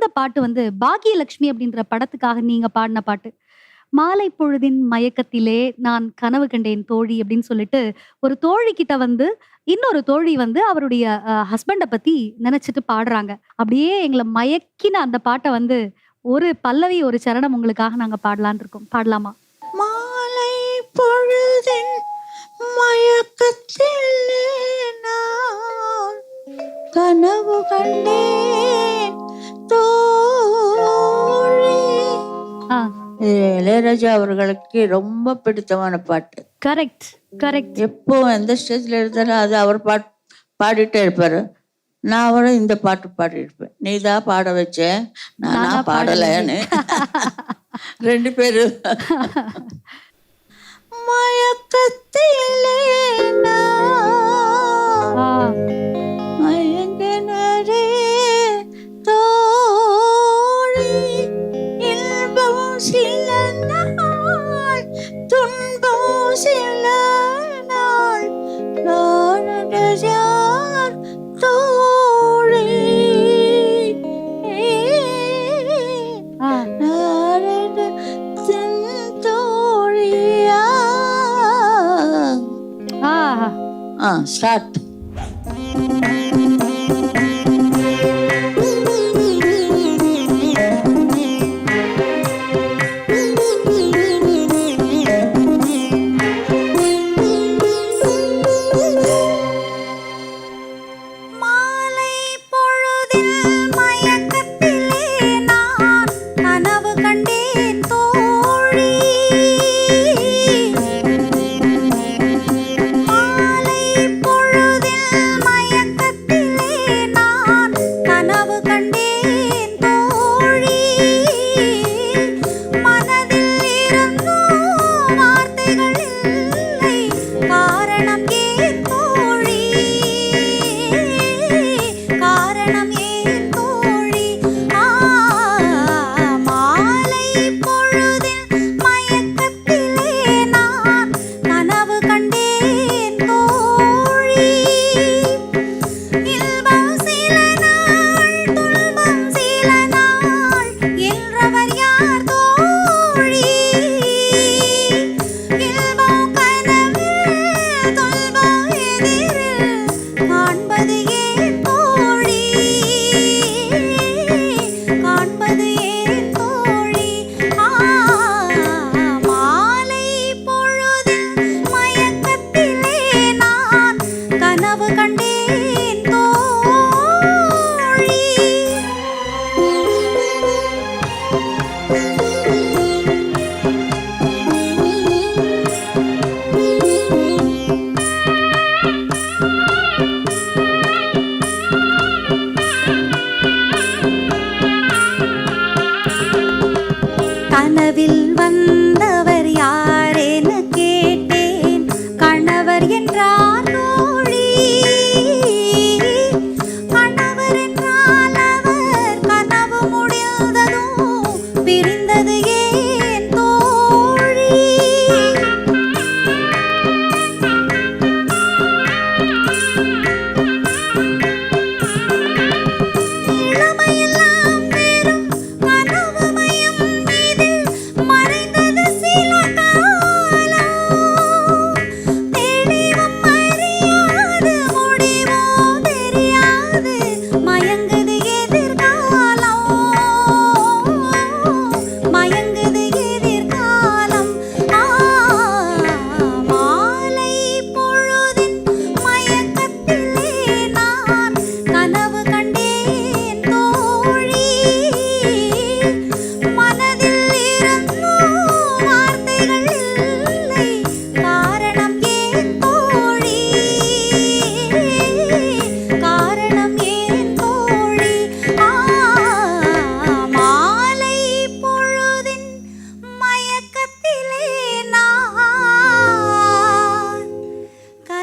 இந்த பாட்டு வந்து பாக்கியலட்சுமி அப்படின்ற படத்துக்காக நீங்க பாடின பாட்டு. மாலை பொழுதின் மயக்கத்திலே நான் கனவு கண்டேன் தோழி அப்படின்னு சொல்லிட்டு ஒரு தோழி கிட்ட வந்து இன்னொரு தோழி வந்து அவருடைய ஹஸ்பண்டை பத்தி நினைச்சிட்டு பாடுறாங்க. அப்படியே எங்களை மயக்கின அந்த பாட்டை வந்து ஒரு பல்லவி ஒரு சரணம் உங்களுக்காக நாங்க பாடலான் இருக்கோம். பாடலாமா? மாலை பொழுதின் மயக்கத்தில் கனவு கண்டேன் இளையராஜா அவர்களுக்கு ரொம்ப பிடித்தமான பாட்டு. கரெக்ட் கரெக்ட் எப்போ எந்த ஸ்டேஜ்ல இருந்தாலும் அது அவர் பாட் பாடிட்டே இருப்பாரு. நான் அவரை இந்த பாட்டு பாடியிருப்பேன். நீ தான் பாட வச்ச நானா நானா பாடலைன்னு. ரெண்டு பேரும் மயக்கத்திலே நான் हाँ सात।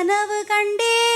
കനവ് കണ്ടേ